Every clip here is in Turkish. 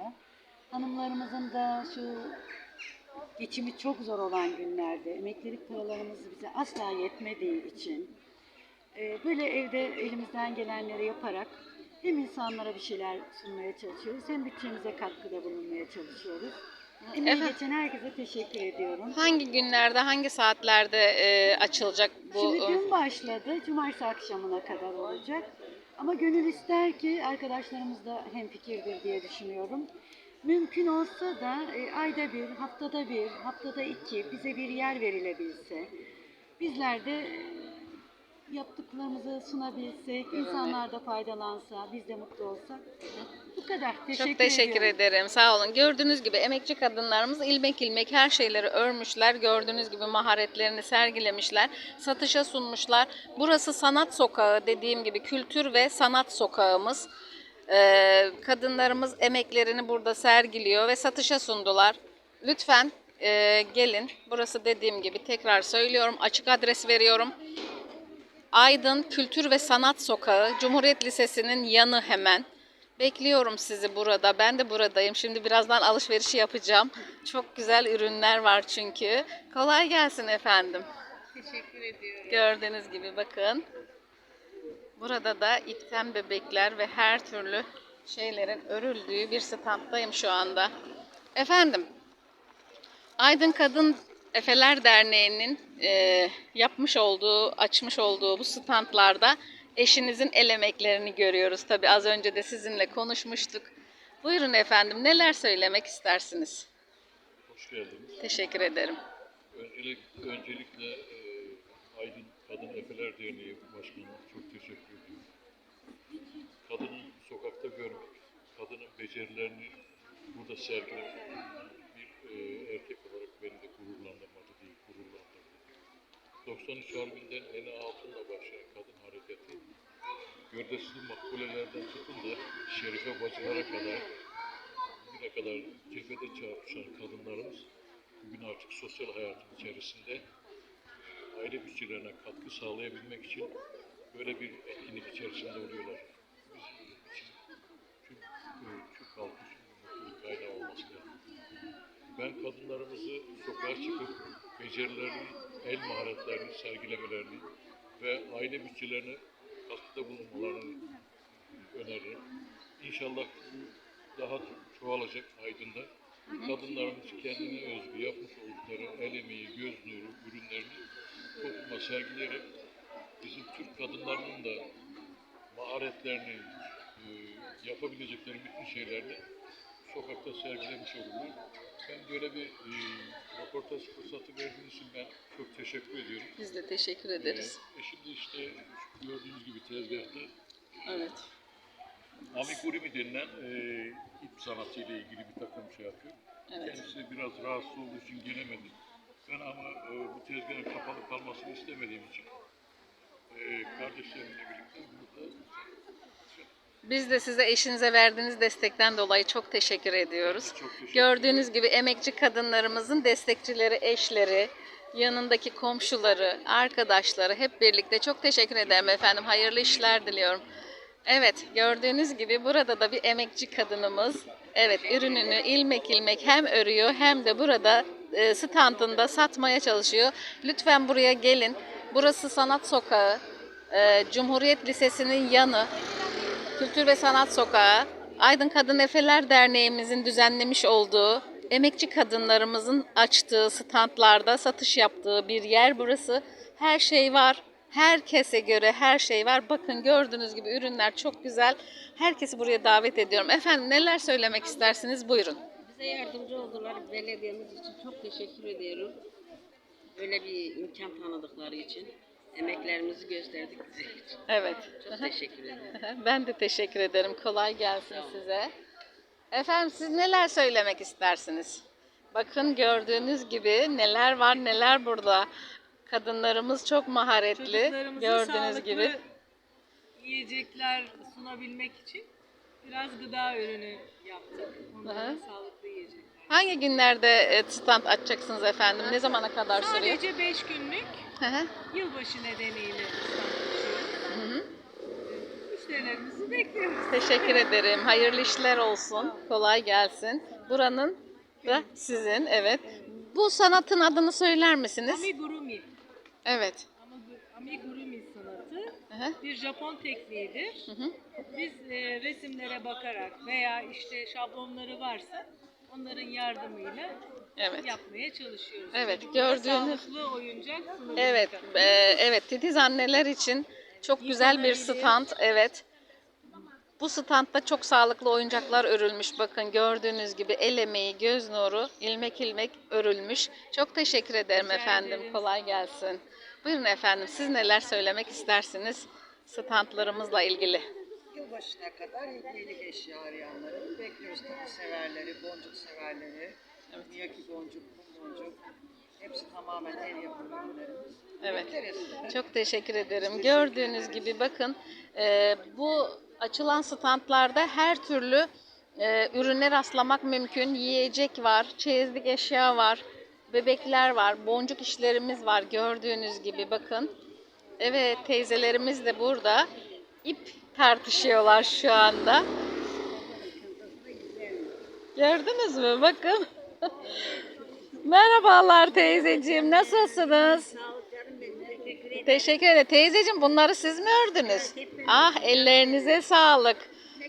burada. Hanımlarımızın da şu geçimi çok zor olan günlerde emeklilik paralarımız bize asla yetmediği için e, böyle evde elimizden gelenleri yaparak hem insanlara bir şeyler sunmaya çalışıyoruz hem bütçemize katkıda bulunmaya çalışıyoruz. Emeği geçen herkese teşekkür ediyorum. Hangi günlerde, hangi saatlerde e, açılacak bu? Şimdi dün başladı, cumartesi akşamına kadar olacak. Ama gönül ister ki arkadaşlarımız da hemfikirdir diye düşünüyorum. Mümkün olsa da e, ayda bir, haftada bir, haftada iki bize bir yer verilebilse, bizler de e, yaptıklarımızı sunabilsek, insanlar da faydalansa, biz de mutlu olsak. Bu kadar. Teşekkür Çok teşekkür ediyorum. ederim. Sağ olun. Gördüğünüz gibi emekçi kadınlarımız ilmek ilmek her şeyleri örmüşler. Gördüğünüz gibi maharetlerini sergilemişler. Satışa sunmuşlar. Burası sanat sokağı dediğim gibi kültür ve sanat sokağımız. Ee, kadınlarımız emeklerini burada sergiliyor ve satışa sundular. Lütfen e, gelin. Burası dediğim gibi tekrar söylüyorum. Açık adres veriyorum. Aydın Kültür ve Sanat Sokağı, Cumhuriyet Lisesi'nin yanı hemen. Bekliyorum sizi burada. Ben de buradayım. Şimdi birazdan alışverişi yapacağım. Çok güzel ürünler var çünkü. Kolay gelsin efendim. Teşekkür ediyorum. Gördüğünüz gibi bakın. Burada da ipten bebekler ve her türlü şeylerin örüldüğü bir standdayım şu anda. Efendim, Aydın Kadın Efeler Derneği'nin e, yapmış olduğu, açmış olduğu bu standlarda eşinizin el emeklerini görüyoruz. Tabi az önce de sizinle konuşmuştuk. Buyurun efendim, neler söylemek istersiniz? Hoş geldiniz. Teşekkür ederim. Öncelik, öncelikle e, Aydın Kadın Efeler Derneği Başkanı'na çok teşekkür ediyorum. Kadının sokakta görmek, kadının becerilerini burada sergilemek erkek olarak beni de gururlandırmadı değil, gururlandırdı. 93 Harbi'nden Ene Altun'la başlayan kadın hareketi, gövdesiz makbulelerden tutun da Şerife bacılara kadar bugüne kadar cephede çarpışan kadınlarımız bugün artık sosyal hayatın içerisinde aile bütçelerine katkı sağlayabilmek için böyle bir etkinlik içerisinde oluyorlar. Ben kadınlarımızı sokağa çıkıp becerilerini, el maharetlerini sergilemelerini ve aile bütçelerine katkıda bulunmalarını öneririm. İnşallah daha çoğalacak Aydın'da. Kadınlarımız kendine özgü yapmış oldukları el emeği, göz nuru ürünlerini topluma sergileyerek bizim Türk kadınlarının da maharetlerini, e, yapabilecekleri bütün şeylerini sokakta sergilemiş olurlar. Ben böyle bir e, röportaj fırsatı verdiğiniz için ben çok teşekkür ediyorum. Biz de teşekkür ederiz. E, şimdi işte gördüğünüz gibi tezgahta Evet. Amigurumi denilen e, ip sanatıyla ilgili bir takım şey yapıyor. Evet. Kendisi biraz rahatsız olduğu için gelemedi. Ben ama e, bu tezgahın kapalı kalmasını istemediğim için e, kardeşlerimle birlikte Biz de size eşinize verdiğiniz destekten dolayı çok teşekkür ediyoruz. Çok teşekkür Gördüğünüz gibi emekçi kadınlarımızın destekçileri, eşleri, yanındaki komşuları, arkadaşları hep birlikte çok teşekkür ederim efendim. Hayırlı işler diliyorum. Evet, gördüğünüz gibi burada da bir emekçi kadınımız evet ürününü ilmek ilmek hem örüyor hem de burada e, standında satmaya çalışıyor. Lütfen buraya gelin. Burası Sanat Sokağı, e, Cumhuriyet Lisesi'nin yanı. Kültür ve Sanat Sokağı, Aydın Kadın Efeler Derneğimizin düzenlemiş olduğu, emekçi kadınlarımızın açtığı standlarda satış yaptığı bir yer burası. Her şey var. Herkese göre her şey var. Bakın gördüğünüz gibi ürünler çok güzel. Herkesi buraya davet ediyorum. Efendim neler söylemek istersiniz? Buyurun. Bize yardımcı oldular belediyemiz için çok teşekkür ediyorum. Böyle bir imkan tanıdıkları için. Emeklerimizi gösterdikleri için. Evet. Çok teşekkür ederim. Ben de teşekkür ederim. Kolay gelsin size. Efendim siz neler söylemek istersiniz? Bakın gördüğünüz gibi neler var neler burada. Kadınlarımız çok maharetli. Gördüğünüz sağlıklı gibi. yiyecekler sunabilmek için biraz gıda ürünü yaptık. Onlara sağlıklı yiyecekler. Hangi günlerde e, stand açacaksınız efendim? Ne zamana kadar sürüyor? Sadece 5 günlük Hı hı. yılbaşı nedeniyle. Hı hı. müşterilerimizi bekliyoruz. Teşekkür ederim. Hayırlı işler olsun. Kolay gelsin. Buranın da sizin. Evet. Bu sanatın adını söyler misiniz? Amigurumi. Evet. Ama- Amigurumi sanatı Hı hı. bir Japon tekniğidir. Hı hı. Biz e, resimlere bakarak veya işte şablonları varsa onların yardımıyla Evet. yapmaya çalışıyoruz. Evet, gördüğünüz- Sağlıklı oyuncak. Evet, e, evet titiz anneler için çok güzel bir stand. Evet. Bu standta çok sağlıklı oyuncaklar örülmüş. Bakın gördüğünüz gibi el emeği, göz nuru, ilmek ilmek örülmüş. Çok teşekkür ederim Rica efendim. ederim. Kolay gelsin. Buyurun efendim. Siz neler söylemek istersiniz standlarımızla ilgili? Yılbaşına kadar hediyelik eşya arayanları bekliyoruz. Tabii severleri, boncuk severleri, miyaki boncuk, kum boncuk. Hepsi tamamen el yapımı ürünlerimiz. Evet. Bekleriz. Çok teşekkür ederim. Gördüğünüz gibi bakın e, bu açılan standlarda her türlü e, ürüne rastlamak mümkün. Yiyecek var, çeyizlik eşya var, bebekler var, boncuk işlerimiz var gördüğünüz gibi bakın. Evet teyzelerimiz de burada. İp tartışıyorlar şu anda. Gördünüz mü? Bakın. Merhabalar teyzeciğim. Nasılsınız? Teşekkür ederim. Teyzeciğim bunları siz mi ördünüz? Ah ellerinize sağlık.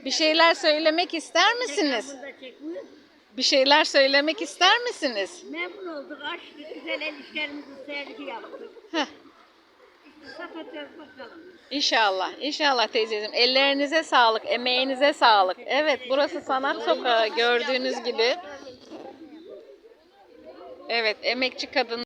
Bir şeyler söylemek ister misiniz? Bir şeyler söylemek ister misiniz? Memnun olduk, açtık, güzel el işlerimizi sergi yaptık. İnşallah. İnşallah teyzeciğim. Ellerinize sağlık, emeğinize sağlık. Evet burası sanat sokağı gördüğünüz gibi. Evet emekçi kadın